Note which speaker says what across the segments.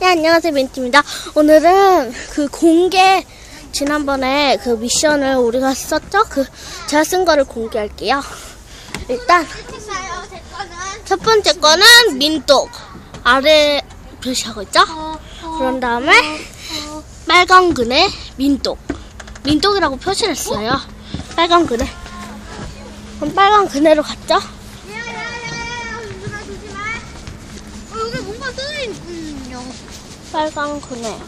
Speaker 1: 네, 안녕하세요. 멘티입니다. 오늘은 그 공개, 지난번에 그 미션을 우리가 썼죠? 그, 제가 쓴 거를 공개할게요. 일단, 첫 번째 거는 민똑. 아래 표시하고 있죠? 그런 다음에, 빨간 근에 민똑. 민똑이라고 표시를 했어요. 빨간 근에. 그럼 빨간 그네로 갔죠?
Speaker 2: 야야야야 누나 조심해. 어 여기 뭔가 써있군요.
Speaker 1: 빨간 그네.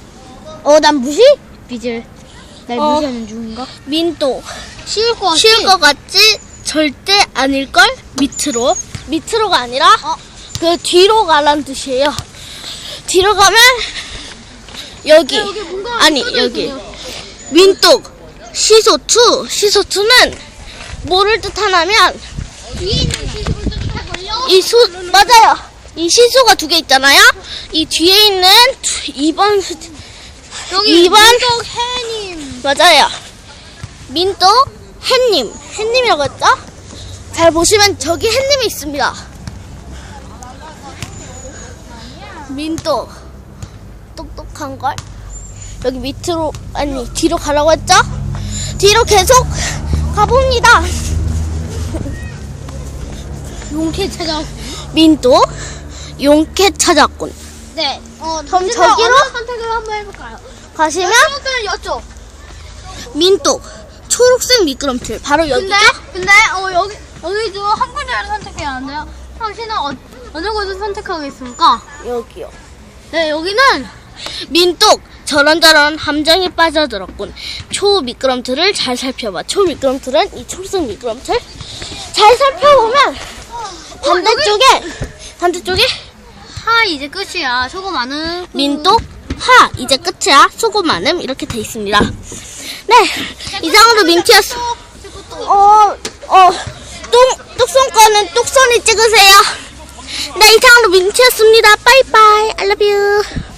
Speaker 2: 어 난 무시? 비질. 날
Speaker 1: 어.
Speaker 2: 무시하는 중인가?
Speaker 1: 민똑.
Speaker 2: 쉬울 것 같지?
Speaker 1: 쉬울 것 같지? 절대 아닐걸? 밑으로. 밑으로가 아니라,
Speaker 2: 어.
Speaker 1: 그 뒤로 가란 뜻이에요. 뒤로 가면, 여기.
Speaker 2: 야, 여기
Speaker 1: 아니, 여기. 민똑. 시소투. 시소투는 뭐를 뜻하냐면,
Speaker 2: 뒤에 있는 시식을 쫓아걸려.
Speaker 1: 이 수, 맞아요. 이 시소가 두 개 있잖아요? 이 뒤에 있는 2번,
Speaker 2: 여기
Speaker 1: 이번-
Speaker 2: 민tok 해님.
Speaker 1: 맞아요. 민똑, 햇님. 햇님이라고 했죠? 잘 보시면 저기 햇님이 있습니다. 민똑. 똑똑한 걸. 여기 밑으로, 아니, 뒤로 가라고 했죠? 뒤로 계속 가봅니다.
Speaker 2: 용케 찾아.
Speaker 1: 민똑, 용케 찾았군.
Speaker 2: 네. 어
Speaker 1: 그럼 저기로?
Speaker 2: 어느 선택을 한번 해볼까요?
Speaker 1: 가시면
Speaker 2: 이쪽은 여쪽.
Speaker 1: 민똑, 초록색 미끄럼틀. 바로 여기죠?
Speaker 2: 근데 근데 어 여기 여기도 한 군데를 선택해야 하는데요. 당신은 어, 어느 곳을 선택하겠습니까?
Speaker 1: 여기요.
Speaker 2: 네 여기는
Speaker 1: 민똑 저런저런 함정에 빠져들었군. 초 미끄럼틀을 잘 살펴봐. 초 미끄럼틀은 이 초록색 미끄럼틀. 잘 살펴보면 반대쪽에 반대쪽에
Speaker 2: 하 이제 끝이야. 수고 많은
Speaker 1: 민똑 하 이제 끝이야. 수고 많음 이렇게 돼 있습니다. 네 이상으로 민키였어. 어어 똥 뚝손 거는 뚝손이 찍으세요. 네 이상으로 민키였습니다. 빠이빠이. I love you.